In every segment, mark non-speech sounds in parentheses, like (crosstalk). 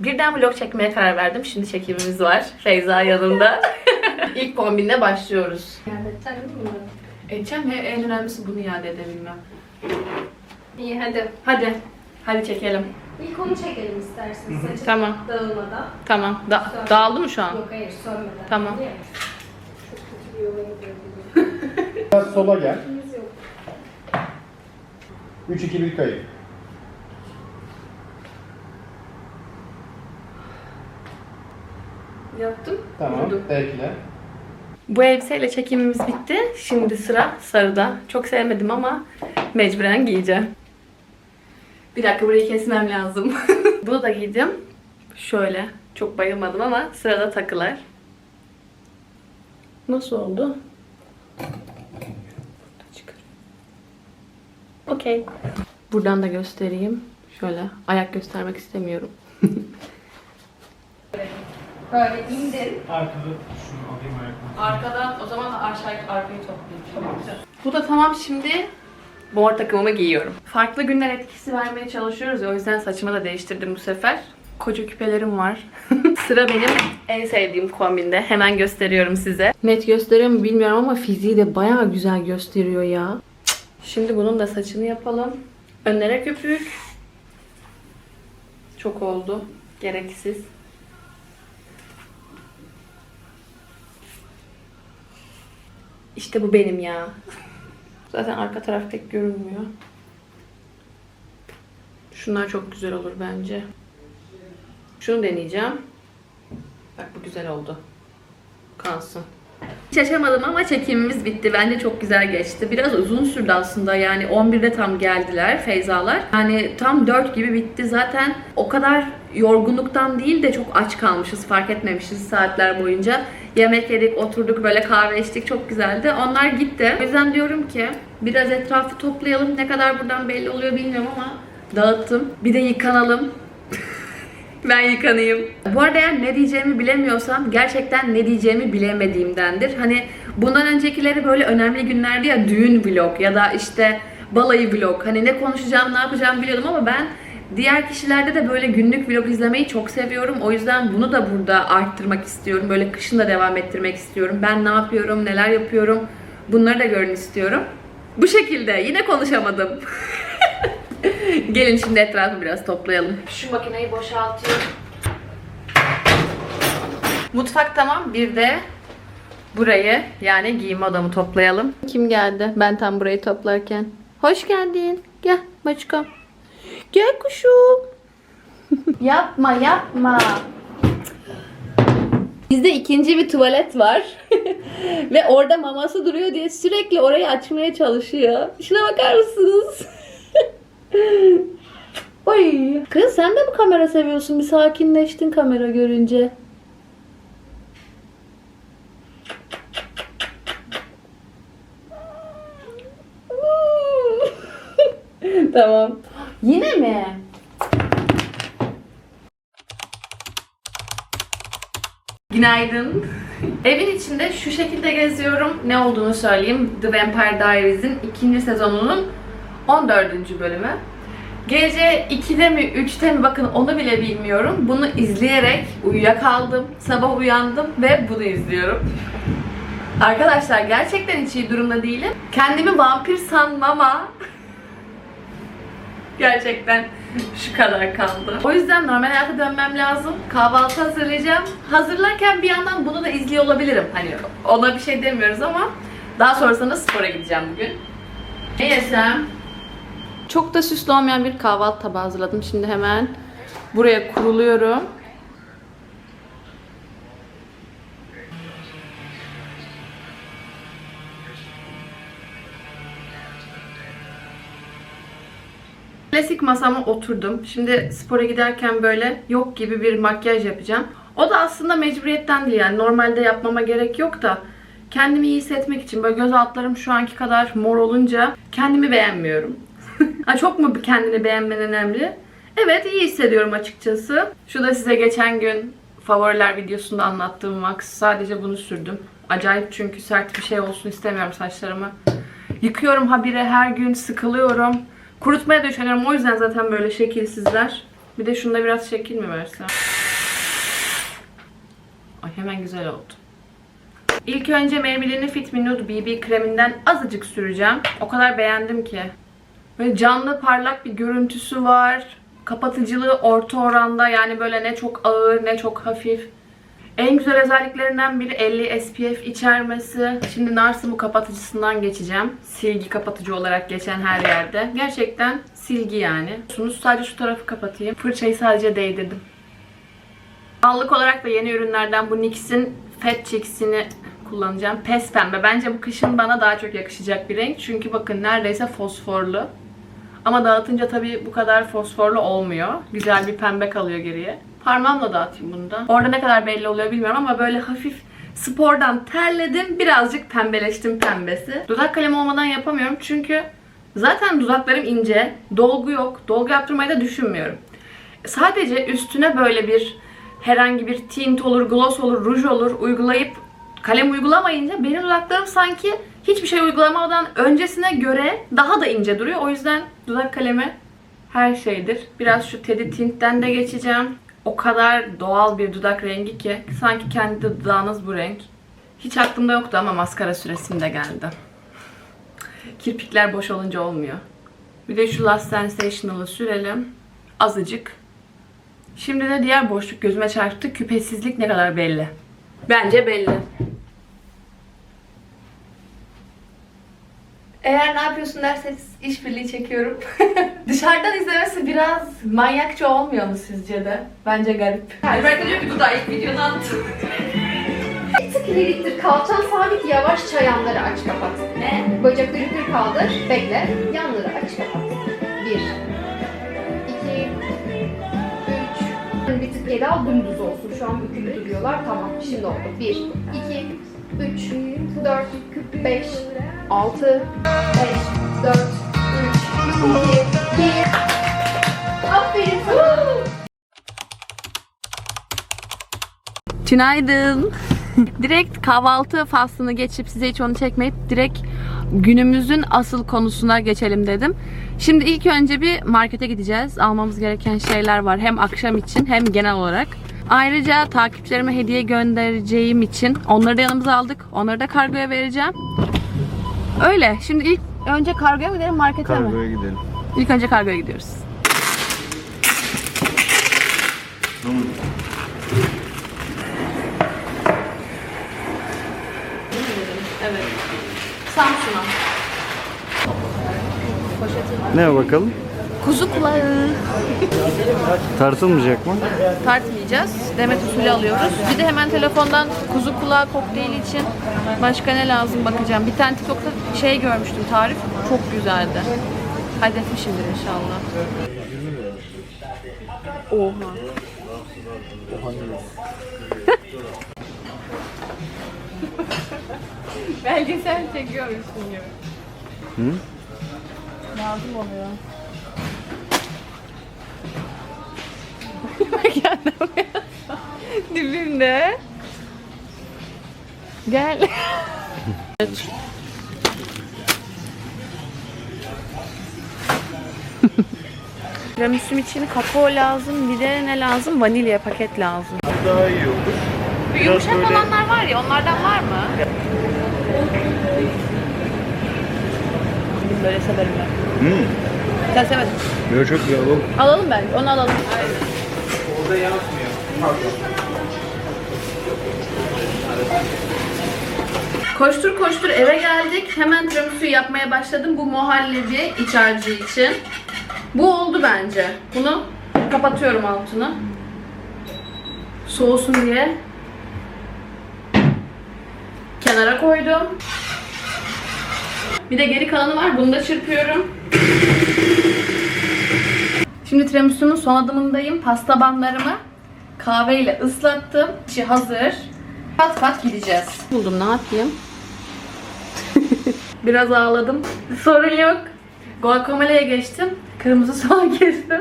Birden vlog çekmeye karar verdim. Şimdi çekimimiz var. Feyza yanımda. (laughs) İlk kombinle başlıyoruz. Yani edeceksin değil mi bunları? Edeceğim ve en önemlisi bunu iade edebilmem. İyi hadi. Hadi. Hadi çekelim. İlk onu çekelim istersen. Saçı Tamam. dağılmadan. Tamam. Da dağıldı mı şu an? Yok hayır sönmeden. Tamam. Değil mi? Çok kötü bir yola (laughs) gidiyorum. Biraz sola gel. İkimiz yok. 3 2 1 kayıp. Yaptım. Tamam. Vurdum. Bekle. Bu elbiseyle çekimimiz bitti. Şimdi sıra sarıda. Çok sevmedim ama mecburen giyeceğim. Bir dakika burayı kesmem lazım. (laughs) Bunu da giydim. Şöyle. Çok bayılmadım ama sırada takılar. Nasıl oldu? Okey. Buradan da göstereyim. Şöyle. Ayak göstermek istemiyorum. (laughs) Böyle indir. Arkada şunu alayım ayaklarını. Arkadan o zaman aşağı arkayı toplayayım. Bu da tamam şimdi mor takımımı giyiyorum. Farklı günler etkisi vermeye çalışıyoruz ya o yüzden saçımı da değiştirdim bu sefer. Koca küpelerim var. (laughs) Sıra benim en sevdiğim kombinde. Hemen gösteriyorum size. Net gösteriyor mu bilmiyorum ama fiziği de bayağı güzel gösteriyor ya. Şimdi bunun da saçını yapalım. Önlere köpük. Çok oldu. Gereksiz. İşte bu benim ya. Zaten arka taraf pek görünmüyor. Şunlar çok güzel olur bence. Şunu deneyeceğim. Bak bu güzel oldu. Kalsın. Hiç açamadım ama çekimimiz bitti. Bence çok güzel geçti. Biraz uzun sürdü aslında. Yani 11'de tam geldiler Feyzalar. Yani tam 4 gibi bitti. Zaten o kadar yorgunluktan değil de çok aç kalmışız. Fark etmemişiz saatler boyunca. Yemek yedik, oturduk böyle kahve içtik. Çok güzeldi. Onlar gitti. O yüzden diyorum ki biraz etrafı toplayalım. Ne kadar buradan belli oluyor bilmiyorum ama dağıttım. Bir de yıkanalım. (laughs) Ben yıkanayım. Bu arada eğer ne diyeceğimi bilemiyorsam gerçekten ne diyeceğimi bilemediğimdendir. Hani bundan öncekileri böyle önemli günlerdi ya düğün vlog ya da işte balayı vlog. Hani ne konuşacağım ne yapacağım biliyordum ama ben diğer kişilerde de böyle günlük vlog izlemeyi çok seviyorum. O yüzden bunu da burada arttırmak istiyorum. Böyle kışın da devam ettirmek istiyorum. Ben ne yapıyorum, neler yapıyorum bunları da görün istiyorum. Bu şekilde yine konuşamadım. (laughs) Gelin şimdi etrafı biraz toplayalım. Şu makineyi boşaltıyorum. Mutfak tamam. Bir de burayı yani giyim odamı toplayalım. Kim geldi? Ben tam burayı toplarken. Hoş geldin. Gel maçkom. Gel kuşum. (laughs) yapma yapma. Bizde ikinci bir tuvalet var. (laughs) Ve orada maması duruyor diye sürekli orayı açmaya çalışıyor. Şuna bakar mısınız? (laughs) Oy. Kız sen de mi kamera seviyorsun? Bir sakinleştin kamera görünce. tamam. Yine mi? Günaydın. Evin içinde şu şekilde geziyorum. Ne olduğunu söyleyeyim. The Vampire Diaries'in ikinci sezonunun 14. bölümü. Gece 2'de mi 3'te mi bakın onu bile bilmiyorum. Bunu izleyerek uyuyakaldım. Sabah uyandım ve bunu izliyorum. Arkadaşlar gerçekten hiç iyi durumda değilim. Kendimi vampir sanmam ama gerçekten şu kadar kaldı. O yüzden normal hayata dönmem lazım. Kahvaltı hazırlayacağım. Hazırlarken bir yandan bunu da izliyor olabilirim. Hani ona bir şey demiyoruz ama daha sonrasında spora gideceğim bugün. Ne yesem? Çok da süslü olmayan bir kahvaltı tabağı hazırladım. Şimdi hemen buraya kuruluyorum. Klasik masama oturdum. Şimdi spora giderken böyle yok gibi bir makyaj yapacağım. O da aslında mecburiyetten değil yani normalde yapmama gerek yok da kendimi iyi hissetmek için böyle göz altlarım şu anki kadar mor olunca kendimi beğenmiyorum. (laughs) ha, çok mu kendini beğenmen önemli? Evet iyi hissediyorum açıkçası. Şu da size geçen gün favoriler videosunda anlattığım wax. Sadece bunu sürdüm. Acayip çünkü sert bir şey olsun istemiyorum saçlarımı. Yıkıyorum habire her gün sıkılıyorum. Kurutmaya da üşeniyorum. O yüzden zaten böyle şekilsizler. Bir de şunda biraz şekil mi versem? Ay hemen güzel oldu. İlk önce Maybelline Fit Me Nude BB kreminden azıcık süreceğim. O kadar beğendim ki. Böyle canlı parlak bir görüntüsü var. Kapatıcılığı orta oranda yani böyle ne çok ağır ne çok hafif. En güzel özelliklerinden biri 50 SPF içermesi. Şimdi Narsım'ı kapatıcısından geçeceğim. Silgi kapatıcı olarak geçen her yerde. Gerçekten silgi yani. Şunu sadece şu tarafı kapatayım. Fırçayı sadece değdirdim. Allık olarak da yeni ürünlerden bu NYX'in Fat Cheeks'ini kullanacağım. Pes pembe. Bence bu kışın bana daha çok yakışacak bir renk. Çünkü bakın neredeyse fosforlu. Ama dağıtınca tabii bu kadar fosforlu olmuyor. Güzel bir pembe kalıyor geriye. Parmağımla dağıtayım bunu da. Orada ne kadar belli oluyor bilmiyorum ama böyle hafif spordan terledim. Birazcık pembeleştim pembesi. Dudak kalemi olmadan yapamıyorum çünkü zaten dudaklarım ince. Dolgu yok. Dolgu yaptırmayı da düşünmüyorum. Sadece üstüne böyle bir herhangi bir tint olur, gloss olur, ruj olur uygulayıp kalem uygulamayınca benim dudaklarım sanki hiçbir şey uygulamadan öncesine göre daha da ince duruyor. O yüzden dudak kalemi her şeydir. Biraz şu Teddy Tint'ten de geçeceğim. O kadar doğal bir dudak rengi ki sanki kendi dudağınız bu renk. Hiç aklımda yoktu ama maskara süresinde geldi. Kirpikler boş olunca olmuyor. Bir de şu Last Sensational'ı sürelim. Azıcık. Şimdi de diğer boşluk gözüme çarptı. Küpesizlik ne kadar belli. Bence belli. Eğer ne yapıyorsun derseniz işbirliği çekiyorum. (laughs) Dışarıdan izlemesi biraz manyakça olmuyor mu sizce de? Bence garip. Alberto diyor ki dudağı ilk videonu attım. Bir tık ileri kalçan sabit yavaşça yanları aç kapat. Ne? Bacakları yukarı kaldır. Bekle. Yanları aç kapat. Bir. iki, Üç. Bir tık geri al dümdüz olsun. Şu an bükülü duruyorlar. Tamam. Şimdi oldu. Bir. iki, Üç. Dört. Beş. Altı. Beş. Dört. Üç. iki, Bir. Aferin sana. Günaydın. (laughs) direkt kahvaltı faslını geçip size hiç onu çekmeyip direkt günümüzün asıl konusuna geçelim dedim. Şimdi ilk önce bir markete gideceğiz. Almamız gereken şeyler var. Hem akşam için hem genel olarak. Ayrıca takipçilerime hediye göndereceğim için onları da yanımıza aldık. Onları da kargoya vereceğim. Öyle. Şimdi ilk önce kargoya mı gidelim markete mi? Kargoya gidelim. İlk önce kargoya gidiyoruz. Evet. Samsun'a. Ne bakalım? Kuzu kulağı. Tartılmayacak mı? Tartmayacağız. Demet usulü alıyoruz. Bir de hemen telefondan kuzu kulağı kokteyli için başka ne lazım bakacağım. Bir tane TikTok'ta şey görmüştüm tarif. Çok güzeldi. Halletmişimdir inşallah. Oha. Belgesel çekiyormuşsun gibi. Hı? Lazım oluyor. Geldim Dibimde. Gel. Evet. Tiramisum için kakao lazım, bir de ne lazım? Vanilya paket lazım. Daha iyi olur. Bu yumuşak böyle- olanlar var ya, onlardan var mı? Böyle severim ben. Hı. Sen sevmedin. Böyle çok iyi alalım. Alalım bence, onu alalım. Orada yansmıyor. Koştur koştur eve geldik. Hemen tiramisu yapmaya başladım. Bu muhallebi iç harcı için. Bu oldu bence. Bunu kapatıyorum altını. Soğusun diye. Kenara koydum. Bir de geri kalanı var. Bunu da çırpıyorum. Şimdi tiramisu'nun son adımındayım. Pasta banlarımı kahveyle ıslattım. İçi hazır. Pat pat gideceğiz. Buldum ne yapayım? (laughs) Biraz ağladım. Sorun yok. Guacamole'ye geçtim. Kırmızı soğan (laughs) kestim.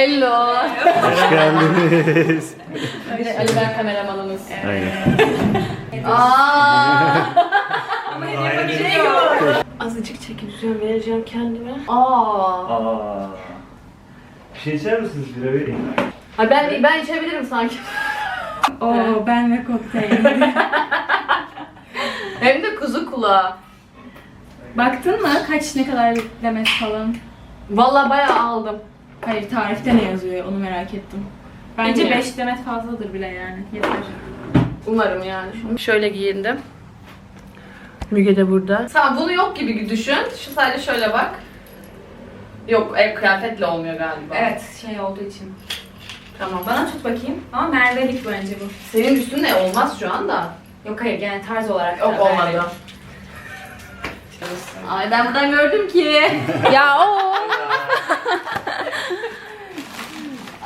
Hello. Hoş geldiniz. Ali ben kameramanımız. Aynen. Aa. (laughs) Azıcık çeki düzen vereceğim kendime. Aa. Aa. Bir şey içer misiniz? Bira vereyim. Ay ben ben içebilirim sanki. Oo ben ve kokteyl. (laughs) Hem de kuzu kulağı. Baktın mı kaç ne kadar demet falan? Vallahi bayağı aldım. Hayır tarifte ne yazıyor onu merak ettim. Bence Bilmiyorum. 5 demet fazladır bile yani. Yeter. Umarım yani. Şöyle giyindim. Müge de burada. Tamam bunu yok gibi düşün. Şu sadece şöyle bak. Yok ev kıyafetle olmuyor galiba. Evet şey olduğu için. Tamam. Bana tut bakayım. Ama Merve'lik bence bu. Senin üstünde olmaz şu anda. Yok hayır yani tarz olarak. Yok olmadı. Ay ben buradan gördüm ki. ya o. (laughs)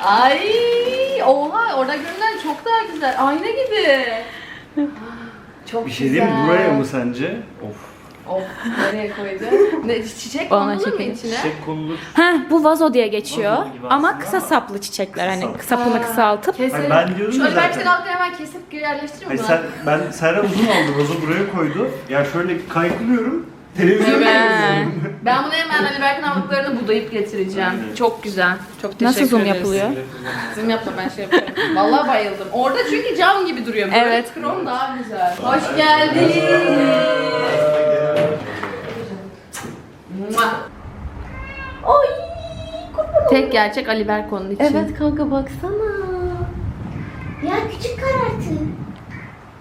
Ay oha orada görünen çok daha güzel. Ayna gibi. Çok Bir şey diyeyim mi? Buraya mı sence? Of. Of nereye koydu? ne çiçek Bana konulur mu içine? Çiçek konulur. Heh, bu vazo diye geçiyor. Vazo gibi Ama aslında. kısa saplı çiçekler hani Kısa. sapını kısaltıp. Keselim. Hayır, ben diyordum Şöyle ya zaten. altına hemen kesip yerleştirir Hayır, mi? sen, ben Serra uzun aldı. Vazo buraya koydu. Ya şöyle kaykılıyorum. Televizyon Evet. Ben bunu hemen Ali Berk'in aldıklarını budayıp getireceğim. Evet. Çok güzel. Çok teşekkür Nasıl zoom ederiz. yapılıyor? Zoom yapma ben şey yapıyorum. Vallahi bayıldım. Orada çünkü cam gibi duruyor. Böyle Evet. Krom daha güzel. Hoş geldin. Mua. Tek gerçek Ali Berk onun için. Evet kanka baksana. Ya küçük karartı.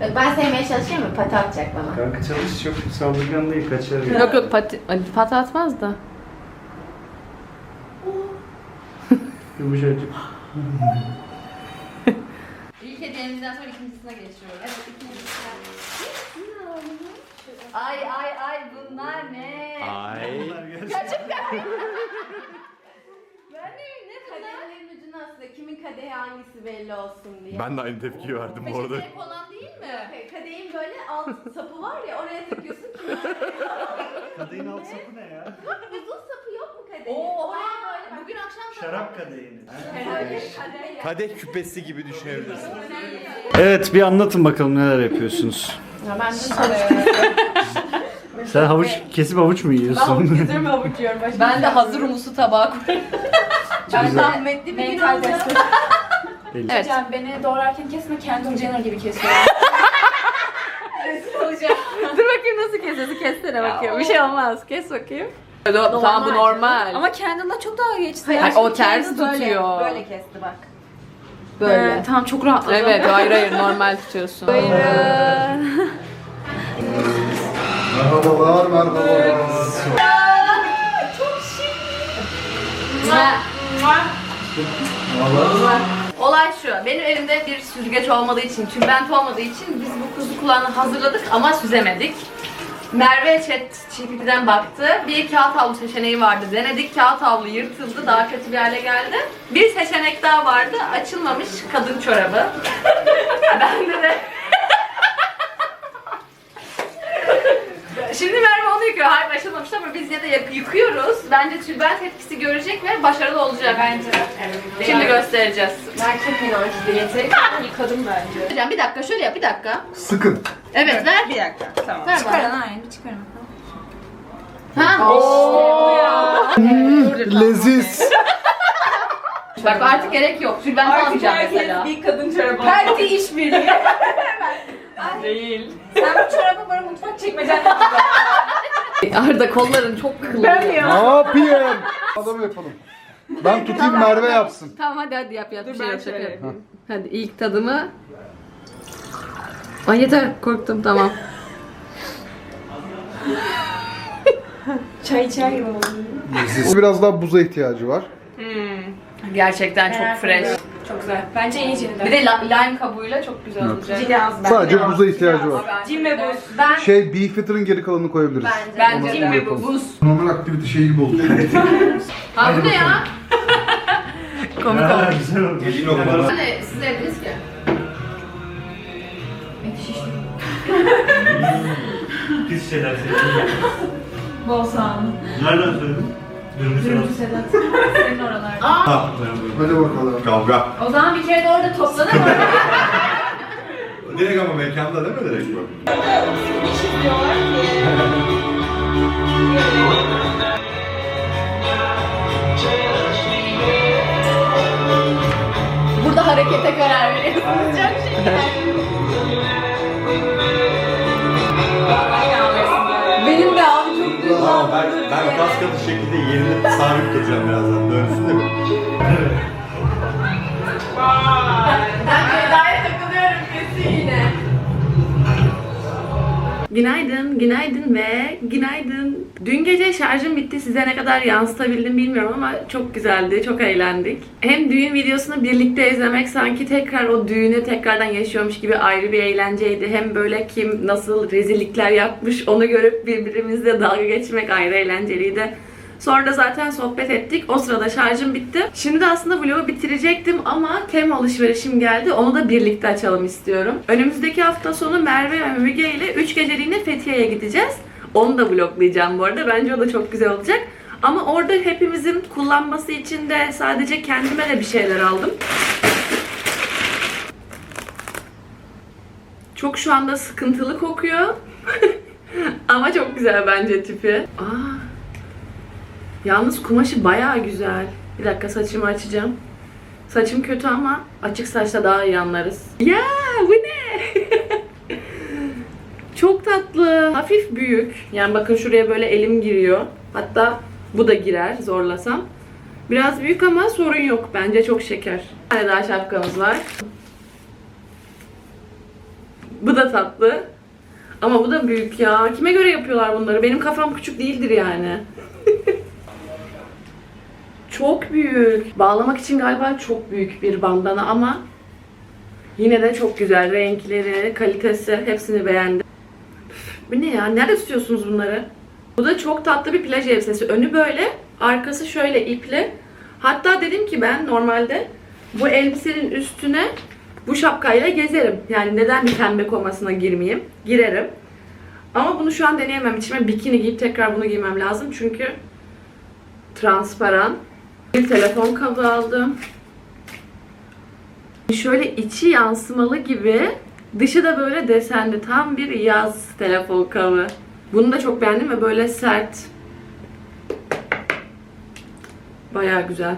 Bak ben sevmeye çalışıyorum ya pati atacak bana. Kanka çalış çok saldırgan değil kaçar. Yok yok pati, Ali pati atmaz da. Yumuşacık. (laughs) İlk hediyemizden sonra ikincisine geçiyoruz. Evet ikincisi. Ay ay ay bunlar ne? Ay. Ben (laughs) ne ne ucuna aslında kimin kadehi hangisi belli olsun diye. Ben de aynı tepkiyi verdim bu arada. Peçeteye konan değil mi? Kadehin böyle alt sapı var ya oraya takıyorsun kimin (laughs) Kadehin alt sapı ne ya? Uzun sapı yok mu kadehin? Oraya böyle bak. Bugün akşam Şarap kadehini. Kadeh. Kadeh küpesi gibi düşünebilirsin. Evet bir anlatın bakalım neler yapıyorsunuz. Ya ben de. Sen havuç kesip havuç mu yiyorsun? Üzerime havuç yiyorum. Ben de hazır umusu tabağa koyuyorum. Ben zahmetli bir gün Mental oldu. destek. (laughs) Evet. Hocam beni doğrarken kesme Kendall Jenner gibi kesiyor. (laughs) Dur bakayım nasıl kesiyorsun. Kessene bakayım. Bir şey olmaz. Kes bakayım. Tamam bu normal. Ama Kendall'la çok dalga geçti. Hayır, o ters tutuyor. Böyle kesti bak. Böyle. tamam çok rahatladım. Evet hayır hayır normal tutuyorsun. Merhabalar, merhabalar. Olay şu, benim elimde bir süzgeç olmadığı için, tülbent olmadığı için biz bu kuzu kulağını hazırladık ama süzemedik. Merve chat GPT'den baktı. Bir kağıt havlu seçeneği vardı. Denedik kağıt havlu yırtıldı. Daha kötü bir hale geldi. Bir seçenek daha vardı. Açılmamış kadın çorabı. (laughs) ben de de... (laughs) Şimdi Merve onu yıkıyor. Hayır açılmamış ama biz ya da yıkıyoruz. Bence tülbent etkisi görecek ve başarılı olacak. Bence. Şimdi göstereceğiz. Ben çok inançlı yeteri kadar yıkadım bence. Hocam bir dakika şöyle yap bir dakika. Sıkın. Evet ver. Bir dakika tamam. Ver Çıkarın bana. aynen bir çıkarın. Ha? Leziz. Bak artık gerek yok. Tülbent almayacağım mesela. bir kadın çorabı. Perde işbirliği. (laughs) (laughs) Değil. Sen bu çorabı bana mutfak çekmecenden Arda kolların çok kıllı. Ne yapayım? Adam yapalım. Ben tutayım Merve yapsın. Tamam hadi hadi yap yap. bir şey ben yap, şaka şöyle yapayım. Hadi ilk tadımı. Ay yeter korktum tamam. Çay içer gibi oldu. Biraz daha buza ihtiyacı var. Gerçekten çok Merak fresh. ediyorum. Çok güzel. Bence iyi Cini Bir de la- lime kabuğuyla çok güzel olacak. Cini az bence. Sadece buza ihtiyacı var. Cin ve buz. Ben Şey Beefeater'ın geri kalanını koyabiliriz. Bence Cin de. ve buz. Buz. Normal aktivite şey gibi oldu. Ha bu ne ya? (laughs) Komik oldu. Güzel oldu. Hani siz evdiniz ki? (laughs) Pis şeyler söyledin. Bol soğanlı. Nereden söyledin? Sedat. Senin oralarda. Hadi bakalım. Kavga. O zaman bir kere de orada toplanır mı? (laughs) Direkt ama mekanda değil mi direkt bu? Burada harekete karar veriyorsunuz. Çok şeker. (laughs) kas katı şekilde yerine sabit duracağım birazdan. Dönsün de mi? Ben Ceyda'ya takılıyorum kesin yine. Günaydın, günaydın ve günaydın. Dün gece şarjım bitti. Size ne kadar yansıtabildim bilmiyorum ama çok güzeldi, çok eğlendik. Hem düğün videosunu birlikte izlemek sanki tekrar o düğünü tekrardan yaşıyormuş gibi ayrı bir eğlenceydi. Hem böyle kim nasıl rezillikler yapmış onu görüp birbirimizle dalga geçmek ayrı eğlenceliydi. Sonra da zaten sohbet ettik. O sırada şarjım bitti. Şimdi aslında vlogu bitirecektim ama tem alışverişim geldi. Onu da birlikte açalım istiyorum. Önümüzdeki hafta sonu Merve ve Müge ile 3 geceliğine Fethiye'ye gideceğiz. Onu da vloglayacağım bu arada. Bence o da çok güzel olacak. Ama orada hepimizin kullanması için de sadece kendime de bir şeyler aldım. Çok şu anda sıkıntılı kokuyor. (laughs) Ama çok güzel bence tipi. Aa, Yalnız kumaşı bayağı güzel. Bir dakika saçımı açacağım. Saçım kötü ama açık saçta daha iyi anlarız. Ya bu ne? (laughs) Çok tatlı. Hafif büyük. Yani bakın şuraya böyle elim giriyor. Hatta bu da girer zorlasam. Biraz büyük ama sorun yok. Bence çok şeker. Bir tane daha şapkamız var. Bu da tatlı. Ama bu da büyük ya. Kime göre yapıyorlar bunları? Benim kafam küçük değildir yani. (laughs) Çok büyük. Bağlamak için galiba çok büyük bir bandana ama yine de çok güzel. Renkleri, kalitesi hepsini beğendim. Bu ne ya? Nerede tutuyorsunuz bunları? Bu da çok tatlı bir plaj elbisesi. Önü böyle, arkası şöyle ipli. Hatta dedim ki ben normalde bu elbisenin üstüne bu şapkayla gezerim. Yani neden bir pembe komasına girmeyeyim? Girerim. Ama bunu şu an deneyemem. İçime bikini giyip tekrar bunu giymem lazım. Çünkü transparan. Bir telefon kabı aldım. Şöyle içi yansımalı gibi, dışı da böyle desenli. Tam bir yaz telefon kabı. Bunu da çok beğendim ve böyle sert. Bayağı güzel.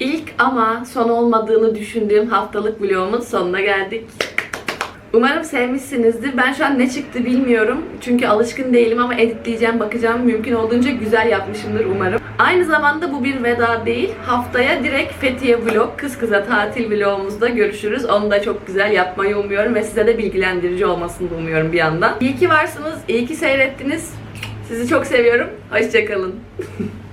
İlk ama son olmadığını düşündüğüm haftalık vlogumun sonuna geldik. Umarım sevmişsinizdir. Ben şu an ne çıktı bilmiyorum. Çünkü alışkın değilim ama editleyeceğim, bakacağım. Mümkün olduğunca güzel yapmışımdır umarım. Aynı zamanda bu bir veda değil. Haftaya direkt Fethiye vlog, kız kıza tatil vlogumuzda görüşürüz. Onu da çok güzel yapmayı umuyorum ve size de bilgilendirici olmasını umuyorum bir yandan. İyi ki varsınız, iyi ki seyrettiniz. Sizi çok seviyorum. Hoşçakalın. (laughs)